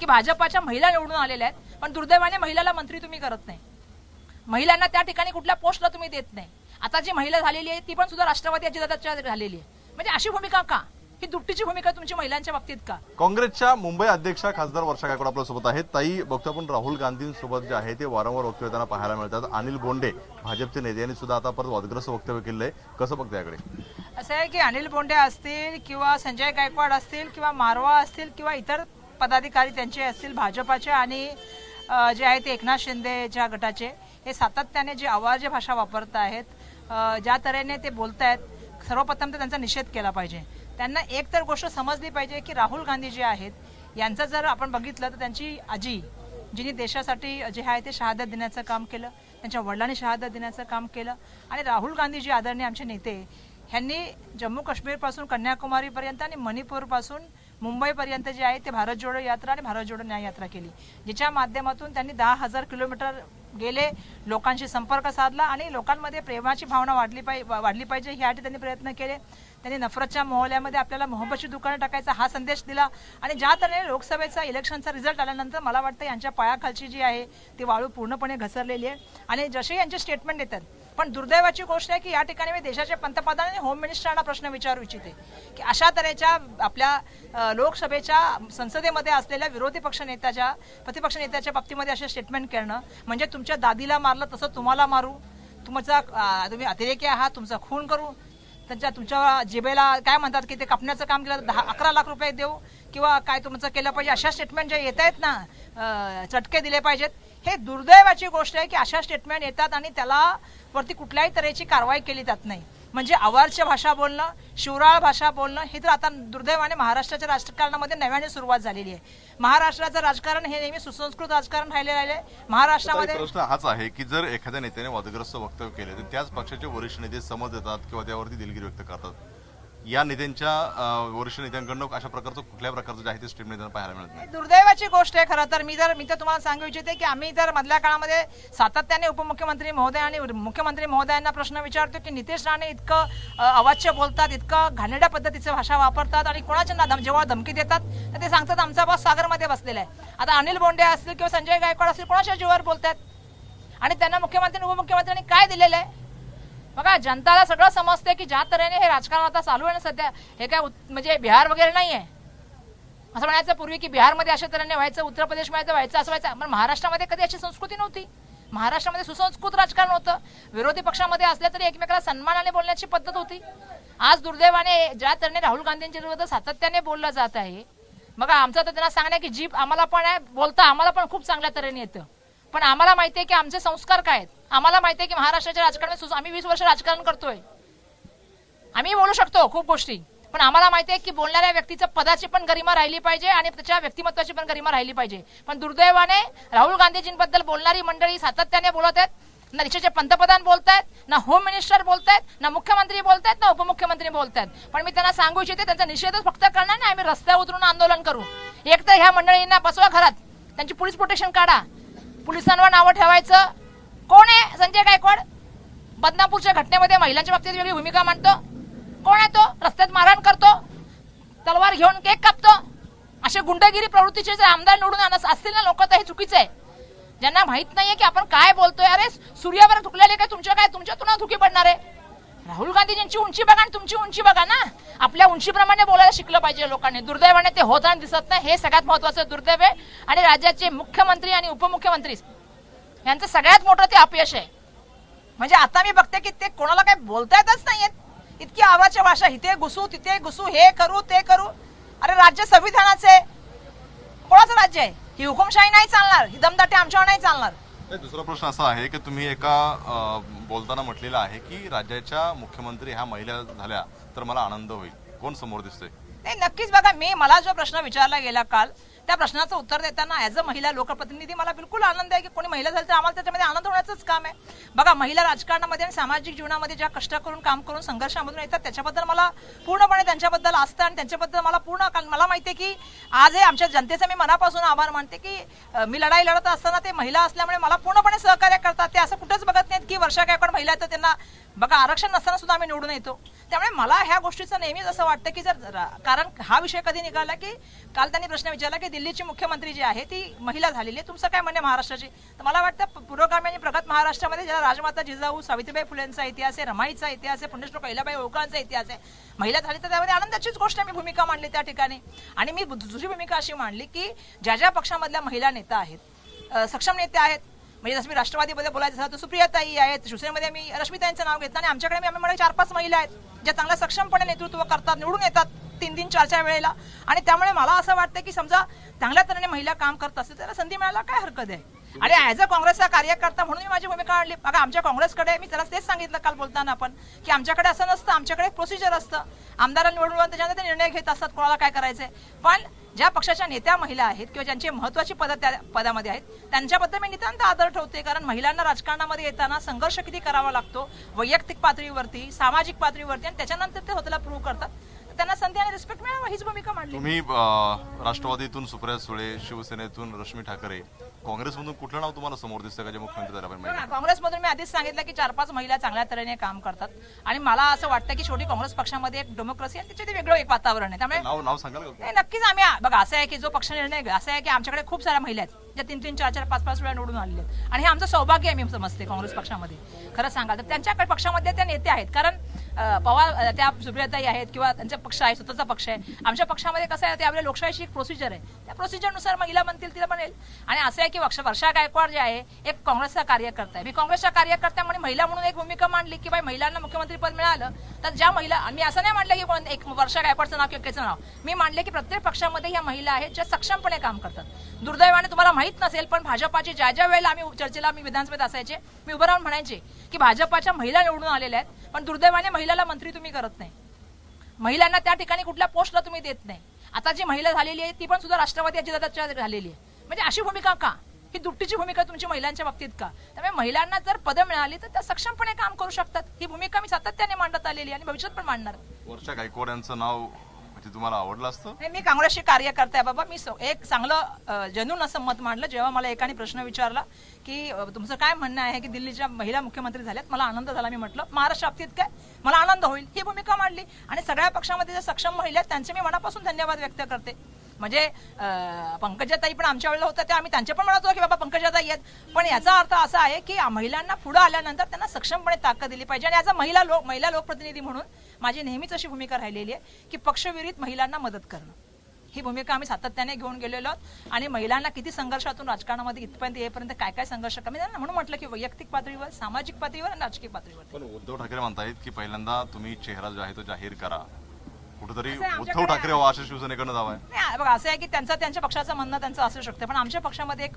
की भाजपाच्या महिला निवडून आलेल्या आहेत पण दुर्दैवाने महिलाला मंत्री तुम्ही करत नाही. महिलांना त्या ठिकाणी कुठल्या पोस्टला तुम्ही देत नाही. आता जी महिला झालेली आहे ती पण सुद्धा राष्ट्रवादी अजितदादाच्या झालेली आहे. म्हणजे अशी भूमिका का? ही दुपटीची भूमिका तुमची महिलांच्या बाबतीत का? काँग्रेसच्या मुंबई अध्यक्षा खासदार वर्षा गायकवाड आपल्यासोबत आहेत. ताई बघतो आपण राहुल गांधींसोबत जे आहे ते वारंवार वक्तव्य त्यांना पाहायला मिळतात. अनिल बोंडे भाजपचे नेते यांनी सुद्धा आता परत वादग्रस्त वक्तव्य केलं आहे कसं बघतं याकडे? असं आहे की अनिल बोंडे असतील किंवा संजय गायकवाड असतील किंवा मारवा असतील किंवा इतर पदाधिकारी त्यांचे असतील भाजपाचे आणि जे आहे ते एकनाथ शिंदेच्या गटाचे हे सातत्याने जे आवाज भाषा वापरत आहेत ज्या तऱ्हेने ते बोलत आहेत सर्वप्रथम तर त्यांचा निषेध केला पाहिजे. त्यांना एक तर गोष्ट समजली पाहिजे की राहुल गांधी जे आहेत यांचं जर आपण बघितलं तर त्यांची आजी जिने देशासाठी जे आहे ते शहादत देण्याचं काम केलं त्यांच्या वडिलांनी शहादत देण्याचं काम केलं आणि राहुल गांधी जे आदरणीय आमचे नेते ह्यांनी जम्मू काश्मीरपासून कन्याकुमारीपर्यंत आणि मणिपूरपासून मुंबईपर्यंत जे आहे ते भारत जोडो यात्रा आणि भारत जोडो न्याय यात्रा केली जिच्या माध्यमातून त्यांनी दहा हजार किलोमीटर गेले लोकांशी संपर्क साधला आणि लोकांमध्ये प्रेमाची भावना वाढली पाहिजे वाढली पाहिजे ह्यासाठी त्यांनी प्रयत्न केले. त्यांनी नफरतच्या मोहल्ल्यामध्ये आपल्याला मोहब्बतची दुकानं टाकायचा हा संदेश दिला आणि ज्या तऱ्हेने लोकसभेचा इलेक्शनचा रिझल्ट आल्यानंतर मला वाटतं यांच्या पायाखालची जी आहे ती वाळू पूर्णपणे घसरलेली आहे. आणि जसे यांचे स्टेटमेंट देतात पण दुर्दैवाची गोष्ट आहे की या ठिकाणी मी देशाच्या पंतप्रधान आणि होम मिनिस्टरांना प्रश्न विचारू इच्छिते की अशा तऱ्हेच्या आपल्या लोकसभेच्या संसदेमध्ये असलेल्या विरोधी पक्ष नेत्याच्या प्रतिपक्ष नेत्याच्या बाबतीमध्ये असे स्टेटमेंट करणं म्हणजे तुमच्या दादीला मारलं तसं तुम्हाला मारू तुमचा तुम्ही अतिरेकी आहात तुमचा खून करू त्यांच्या तुमच्या जिबेला काय म्हणतात की ते कापण्याचं काम केलं दहा अकरा लाख रुपये देऊ किंवा काय तुमचं केलं पाहिजे अशा स्टेटमेंट जे येत आहेत ना चटके दिले पाहिजेत हे दुर्दैवाची गोष्ट आहे की अशा स्टेटमेंट येतात आणि त्याला वरती कुठल्याही तऱ्हेची कारवाई केली जात नाही. म्हणजे आवारच्या भाषा बोलणं शिवराळ भाषा बोलणं हे तर आता दुर्दैवाने महाराष्ट्राच्या राजकारणामध्ये नव्याने सुरुवात झालेली आहे. महाराष्ट्राचं राजकारण हे नेहमी सुसंस्कृत राजकारण राहिलेलं आहे. महाराष्ट्रामध्ये प्रश्न हाच आहे की जर एखाद्या नेत्याने वादग्रस्त वक्तव्य केले तर त्याच पक्षाचे वरिष्ठ नेते समज देतात किंवा त्यावरती दिलगिरी व्यक्त करतात? या नेत्यांच्या वरिष्ठ नेत्यांकडनं अशा प्रकारचं कुठल्या प्रकारचं जे आहे ते स्ट्रीम नेत्यांना पाहायला मिळत नाही. दुर्दैवाची गोष्ट आहे खरं तर. मी जर मी तर तुम्हाला सांगू इच्छिते की आम्ही जर मधल्या काळामध्ये सातत्याने उपमुख्यमंत्री महोदय आणि मुख्यमंत्री महोदयांना प्रश्न विचारतो की नितेश राणे इतकं अवाच्य बोलतात इतकं घाणेरड्या पद्धतीचं भाषा वापरतात आणि कोणाच्या ना धम- जेव्हा धमकी देतात तर ते सांगतात आमचा बॉस सागरमध्ये बसलेला आहे. आता अनिल बोंडे असतील किंवा संजय गायकवाड असतील कोणाच्या जीवावर बोलतात आणि त्यांना मुख्यमंत्री उपमुख्यमंत्र्यांनी काय दिलेलं आहे? बघा जनताला सगळं समजते की ज्या तऱ्हेने हे राजकारण आता चालू आहे ना सध्या हे काय उत- म्हणजे बिहार वगैरे नाही आहे असं म्हणायचं पूर्वी की बिहारमध्ये अशा तऱ्हेने व्हायचं उत्तर प्रदेशमध्ये व्हायचं असं व्हायचं. पण महाराष्ट्रामध्ये कधी अशी संस्कृती नव्हती. महाराष्ट्रामध्ये सुसंस्कृत राजकारण होतं. विरोधी पक्षामध्ये असल्या तरी एकमेकाला सन्मानाने बोलण्याची पद्धत होती. आज दुर्दैवाने ज्या तऱ्हेने राहुल गांधींच्या विरुद्ध सातत्याने बोललं जात आहे बघा आमचं तर त्यांना सांगण्या की जीप आम्हाला पण आहे बोलता आम्हाला पण खूप चांगल्या तऱ्हेने येतं. पण आम्हाला माहिती आहे की आमचे संस्कार काय आहेत? आम्हाला माहिती आहे की महाराष्ट्राच्या राजकारणात आम्ही वीस वर्ष राजकारण करतोय. आम्ही बोलू शकतो खूप गोष्टी. पण आम्हाला माहिती आहे की बोलणाऱ्या व्यक्तीचं पदाची पण गरिमा राहिली पाहिजे आणि त्याच्या व्यक्तिमत्वाची पण गरिमा राहिली पाहिजे. पण दुर्दैवाने राहुल गांधीजींबद्दल बोलणारी मंडळी सातत्याने बोलत आहेत ना देशाचे पंतप्रधान बोलतायत ना होम मिनिस्टर बोलतायत ना मुख्यमंत्री बोलतायत ना उपमुख्यमंत्री बोलतायत पण मी त्यांना सांगू इच्छिते त्यांचा निषेधच फक्त करणार नाही. आम्ही रस्त्यावर उतरून आंदोलन करू. एक तर ह्या मंडळींना बसवा घरात. त्यांची पोलीस प्रोटेक्शन काढा. पोलिसांवर नावं ठेवायचं. कोण आहे? संजय गायकवाड? बदनापूरच्या घटनेमध्ये महिलांच्या बाबतीत वेगळी भूमिका मांडतो. कोण आहे तो? रस्त्यात मारहाण करतो. तलवार घेऊन केक कापतो. असे गुंडगिरी प्रवृत्तीचे जर आमदार निवडून आणत असतील ना लोक तर हे चुकीचं आहे. ज्यांना माहीत नाहीये की आपण काय बोलतोय अरे सूर्यावर थुकलेले काय? तुमच्या काय? तुमच्यातून धुकी पडणार आहे. राहुल गांधीजींची उंची बघा आणि तुमची उंची बघा ना. आपल्या उंचीप्रमाणे बोलायला शिकलं पाहिजे लोकांनी. दुर्दैवाने ते होताना दिसत नाही. हे सगळ्यात महत्वाचं दुर्दैव आहे. आणि राज्याचे मुख्यमंत्री आणि उपमुख्यमंत्री यांचं सगळ्यात मोठं ते अपयश आहे. म्हणजे आता मी बघते की ते कोणाला काही बोलता येतच नाहीयेत. इतकी आवाजच्या भाषा. इथे घुसू तिथे घुसू हे करू ते करू. अरे राज्य संविधानाचे आहे. कोणाचं राज्य आहे? ही हुकुमशाही नाही चालणार. ही दमदाटी आमच्यावर नाही चालणार. दुसरा प्रश्न असा आहे की तुम्ही एका अं, बोलताना म्हटलेलं आहे की राज्याच्या मुख्यमंत्री ह्या महिला झाल्या तर मला आनंद होईल. कोण समोर दिसतोय? नक्कीच बघा मी मला जो प्रश्न विचारला गेला काल त्या प्रश्नाचं उत्तर देताना ऍज अ महिला लोकप्रतिनिधी मला बिलकुल आनंद आहे की कोणी महिला झाली तर आम्हाला त्याच्यामध्ये आनंद होण्याचंच काम आहे. बघा महिला राजकारणामध्ये आणि सामाजिक जीवनामध्ये ज्या कष्ट करून काम करून संघर्षामधून येतात त्याच्याबद्दल मला पूर्णपणे त्यांच्याबद्दल असतं आणि त्यांच्याबद्दल मला पूर्ण कारण मला माहिती आहे की आज हे आमच्या जनतेचा मी मनापासून आभार मानते की मी लढाई लढत असताना ते महिला असल्यामुळे मला पूर्णपणे सहकार्य करतात. ते असं कुठंच बघत नाहीत की वर्षा गायकवाड महिला आहेत तर त्यांना बघा आरक्षण नसताना सुद्धा आम्ही निवडून येतो. त्यामुळे मला ह्या गोष्टीचं नेहमीच असं वाटतं की जर कारण हा विषय कधी निघाला की काल त्यांनी प्रश्न विचारला की दिल्लीची मुख्यमंत्री जी आहे ती महिला झालेली आहे. तुमचं काय म्हणणे महाराष्ट्राची? तर मला वाटतं पुरोगामी आणि प्रगत महाराष्ट्रामध्ये ज्याला राजमाता जिजाऊ सावित्रीबाई फुलेंचा इतिहास आहे रमाईचा इतिहास आहे पुण्यश्लोक कैलाबाई होळकरांचा इतिहास आहे महिला झाली तर त्यामध्ये आनंदाचीच गोष्ट मी भूमिका मांडली त्या ठिकाणी. आणि मी दुसरी भूमिका अशी मांडली की ज्या ज्या पक्षामधल्या महिला नेता आहेत सक्षम नेते आहेत म्हणजे जसं मी राष्ट्रवादीमध्ये बोलायचं झालं तर सुप्रियाताई आहेत शिवसेनेमध्ये मी रश्मिताईंचं नाव घेतलं आणि आमच्याकडे मी आम्ही चार पाच महिला आहेत ज्या चांगल्या सक्षमपणे नेतृत्व करतात निवडून येतात तीन तीन चार चार वेळेला. आणि त्यामुळे मला असं वाटतं की समजा चांगल्या तऱ्हेने महिला काम करत असतील त्याला संधी मिळायला काय हरकत आहे? आणि ॲज अ काँग्रेसचा कार्यकर्ता म्हणून मी माझी भूमिका आणली बघा आमच्या काँग्रेसकडे मी त्याला तेच सांगितलं काल बोलताना आपण की आमच्याकडे असं नसतं आमच्याकडे प्रोसिजर असतं. आमदारांनी निवडून त्याच्यानंतर ते निर्णय घेत असतात कोणाला काय करायचंय. पण ज्या पक्षाच्या नेत्या महिला आहेत किंवा ज्यांचे महत्वाची पद त्या पदामध्ये आहेत त्यांच्याबद्दल मी नितांत आदर ठेवते कारण महिलांना राजकारणामध्ये येताना संघर्ष किती करावा लागतो वैयक्तिक पातळीवरती सामाजिक पातळीवरती आणि त्याच्यानंतर ते स्वतःला प्रूव्ह करतात. त्यांना संधी आणि रिस्पेक्ट मिळावा हीच भूमिका मांडली. तुम्ही अं, राष्ट्रवादीतून सुप्रिया सुळे शिवसेनेतून रश्मी ठाकरे काँग्रेसमधून कुठलं नाव तुम्हाला समोर दिसतं का जे मुख्यमंत्री झाला पाहिजे काँग्रेसमधून मी आधीच सांगितलं की चार पाच महिला चांगल्या तऱ्हेने काम करतात. आणि मला असं वाटतं की शेवटी काँग्रेस पक्षामध्ये एक डेमोक्रेसी आणि त्याचे वेगळं एक वातावरण आहे. त्यामुळे नाव नाव सांगाल का? नाही नक्कीच आम्ही बघा असं आहे की जो पक्ष निर्णय घे- असं आहे की आमच्याकडे खूप साऱ्या महिला आहेत ज्या तीन तीन चार चार पाच पाच वेळा निवडून आलेल्या आहेत. आणि हे आमचं सौभाग्य आहे मी समजते काँग्रेस पक्षामध्ये. खरं सांगाल तर त्यांच्याकडे पक्षामध्ये त्या नेते आहेत. कारण पवार त्या सुप्रियाताई आहेत किंवा त्यांचा पक्ष आहे स्वतःचा पक्ष आहे. आमच्या पक्षामध्ये कसं आहे ते आपल्या लोकशाहीची एक प्रोसिजर आहे. त्या प्रोसिजरनुसार महिला म्हणतील तिला म्हणेल. आणि असं आहे की वर्ष वर्षा गायकवाड जे आहे एक काँग्रेसचा कार्यकर्ता आहे. मी काँग्रेसच्या कार्यकर्त्यामुळे महिला म्हणून एक भूमिका मांडली की बाई महिलांना मुख्यमंत्री पद मिळालं तर ज्या महिला मी असं नाही मांडलं की कोण एक वर्षा गायकवाडचं नाव किंवा त्याचं नाव. मी मांडले की प्रत्येक पक्षामध्ये ह्या महिला आहेत ज्या सक्षमपणे काम करतात. दुर्दैवाने तुम्हाला माहीत नसेल पण भाजपाची ज्या ज्या वेळेला आम्ही चर्चेला मी विधानसभेत असायचे मी उभं राहून म्हणायचे की भाजपाच्या महिला निवडून आलेल्या आहेत पण दुर्दैवाने महिलाला मंत्री तुम्ही करत नाही. महिलांना त्या ठिकाणी कुठल्या पोस्टला तुम्ही देत नाही. आता जी महिला झालेली आहे ती पण सुद्धा राष्ट्रवादी अजितदादाच्या झालेली आहे. म्हणजे अशी भूमिका का? ही दुपटीची भूमिका तुमची महिलांच्या बाबतीत का? त्यामुळे महिलांना जर पदं मिळाली तर त्या सक्षमपणे काम करू शकतात. ही भूमिका मी सातत्याने मांडत आलेली आणि भविष्यात पण मांडणार. वर्षा गायकवाड यांचं नाव म्हणजे तुम्हाला आवडलं असतं? नाही मी काँग्रेसची कार्यकर्ता आहे बाबा. मी सो- एक चांगलं जनून असं मत मांडलं. जेव्हा मला एकाने प्रश्न विचारला की अ, तुमचं काय म्हणणं आहे की दिल्लीच्या महिला मुख्यमंत्री झाल्यात? मला आनंद झाला मी म्हटलं महाराष्ट्र बाबतीत काय? मला आनंद होईल. ही भूमिका मांडली. आणि सगळ्या पक्षामध्ये ज्या सक्षम महिला आहेत त्यांचे मी मनापासून धन्यवाद व्यक्त करते. म्हणजे पंकजाताई पण आमच्या वेळेला होत्या त्या आम्ही त्यांच्या पण म्हणत होतो की बाबा पंकजाताई आहेत. पण याचा अर्थ असा आहे की महिलांना पुढे आल्यानंतर त्यांना सक्षमपणे ताकद दिली पाहिजे. आणि याचा महिला लोक महिला लोकप्रतिनिधी म्हणून माझी नेहमीच अशी भूमिका राहिलेली आहे की पक्षविरहित महिलांना मदत करणं. ही भूमिका आम्ही सातत्याने घेऊन गेलेलो आहोत. आणि महिलांना किती संघर्षातून राजकारणामध्ये इथपर्यंत येईपर्यंत काय काय संघर्ष कमी झाला? म्हणून म्हटलं की वैयक्तिक पातळीवर सामाजिक पातळीवर आणि राजकीय पातळीवर. पण उद्धव ठाकरे म्हणतायत की पहिल्यांदा तुम्ही चेहरा जो आहे तो जाहीर करा. कुठेतरी असं उद्धव ठाकरे अशा शिवसेनेकडनं दावा आहे नाही बघा असं आहे की त्यांचं त्यांच्या पक्षाचं म्हणणं त्यांचं असू शकतं. पण आमच्या पक्षामध्ये एक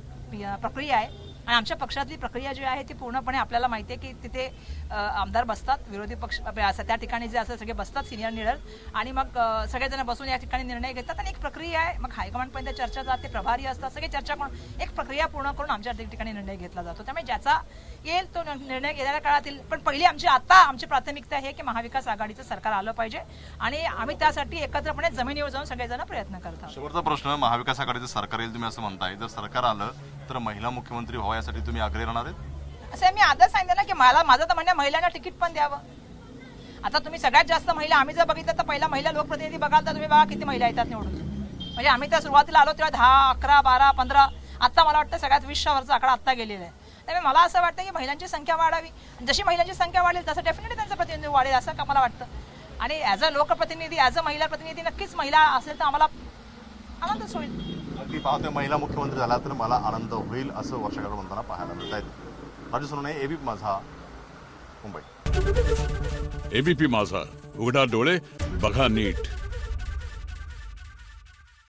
प्रक्रिया आहे. आणि आमच्या पक्षातली प्रक्रिया जी आहे ती पूर्णपणे आपल्याला माहिती आहे की तिथे आमदार बसतात विरोधी पक्ष असं त्या ठिकाणी जे असं सगळे बसतात सिनियर लिडर आणि मग सगळेजण बसून या ठिकाणी निर्णय घेतात आणि एक प्रक्रिया आहे. मग हायकमांडपर्यंत चर्चा जाते प्रभारी असतात सगळे चर्चा करून एक प्रक्रिया पूर्ण करून आमच्या ठिकाणी निर्णय घेतला जातो. त्यामुळे ज्याचा येईल तो निर्णय येणाऱ्या काळातील पण पहिली आमची आता आमची प्राथमिकता आहे की महाविकास आघाडीचं सरकार आलं पाहिजे आणि आम्ही त्यासाठी एकत्रपणे जमिनीवर जाऊन सगळेजण प्रयत्न करतात. शेवटचा प्रश्न महाविकास आघाडीचं सरकार येईल तुम्ही असं म्हणताय. जर सरकार आलं मात्र महिला मुख्यमंत्री व्हावा यासाठी तुम्ही आग्रही राहणार आहेत? असं मी आता सांगितलं ना की मला माझं तर म्हणणं आहे, महिलांना तिकीट पण द्यावं. आता तुम्ही सगळ्यात जास्त महिला आम्ही जर बघितलं तर पहिला महिला लोकप्रतिनिधी बघाल तर तुम्ही बघा किती महिला येतात निवडून. म्हणजे आम्ही त्या सुरुवातीला आलो तेव्हा दहा अकरा बारा पंधरा आता मला वाटतं सगळ्यात वीसच्या वरचा आकडा आत्ता गेलेला आहे. त्यामुळे मला असं वाटतं की महिलांची संख्या वाढावी. जशी महिलांची संख्या वाढेल तसं डेफिनेटली त्यांचं प्रतिनिधी वाढेल असं का मला वाटतं. आणि ॲज अ लोकप्रतिनिधी ॲज अ महिला प्रतिनिधी नक्कीच महिला असेल तर आम्हाला आनंदच होईल मी पाहते महिला मुख्यमंत्री झाला तर मला आनंद होईल असं वर्षाकडे म्हणताना पाहायला मिळत आहेत. राजू सोनवणे एबी माझा मुंबई. एबीपी माझा उघडा डोळे बघा नीट.